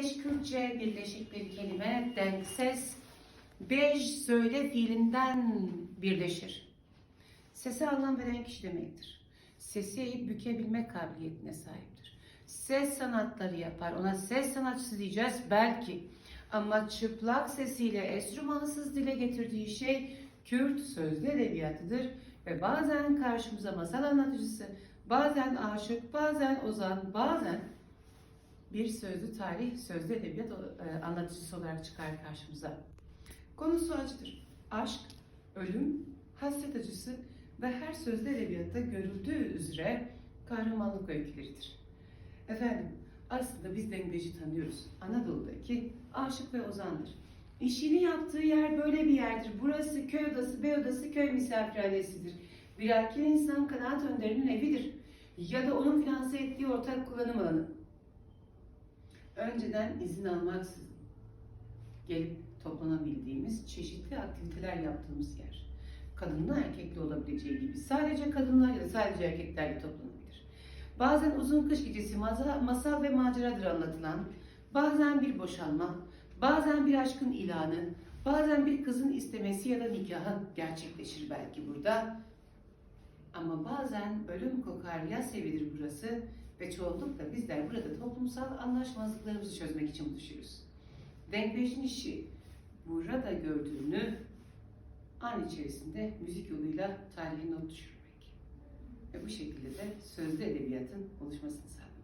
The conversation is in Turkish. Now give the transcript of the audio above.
Beş Kürtçe birleşik bir kelime denk ses bej söyle fiilinden birleşir. Sese anlam veren kişi demektir. Sesi eğip bükebilme kabiliyetine sahiptir. Ses sanatları yapar. Ona ses sanatçısı diyeceğiz belki. Ama çıplak sesiyle enstrümansız dile getirdiği şey Kürt sözlü edebiyatıdır. Ve bazen karşımıza masal anlatıcısı, bazen aşık, bazen ozan, bazen bir sözlü tarih, sözlü edebiyat e, anlatıcısı olarak çıkar karşımıza. Konusu acıdır. Aşk, ölüm, hasret acısı ve her sözlü edebiyatta görüldüğü üzere kahramanlık öyküleridir. Efendim, aslında biz Dengeci tanıyoruz. Anadolu'daki aşık ve ozandır. İşini yaptığı yer böyle bir yerdir. Burası köy odası, bey odası, köy misafirhanesidir. Bir erken insan kanaat önderinin evidir. Ya da onun finanse ettiği ortak kullanım alanı. Önceden izin almaksızın gelip toplanabildiğimiz çeşitli aktiviteler yaptığımız yer. Kadınla erkekli olabileceği gibi sadece kadınlar ya da sadece erkeklerle toplanabilir. Bazen uzun kış gecesi masal, ve maceradır anlatılan, bazen bir boşanma, bazen bir aşkın ilanı, bazen bir kızın istemesi ya da nikahı gerçekleşir belki burada. Ama bazen ölüm kokar yas evidir burası ve çoğunlukla bizler burada toplumsal anlaşmazlıklarımızı çözmek için buluşuyoruz. Denkbeş'in işi burada gördüğünü an içerisinde müzik yoluyla tarihe not düşürmek. Ve bu şekilde de sözlü edebiyatın oluşmasını sağlamak.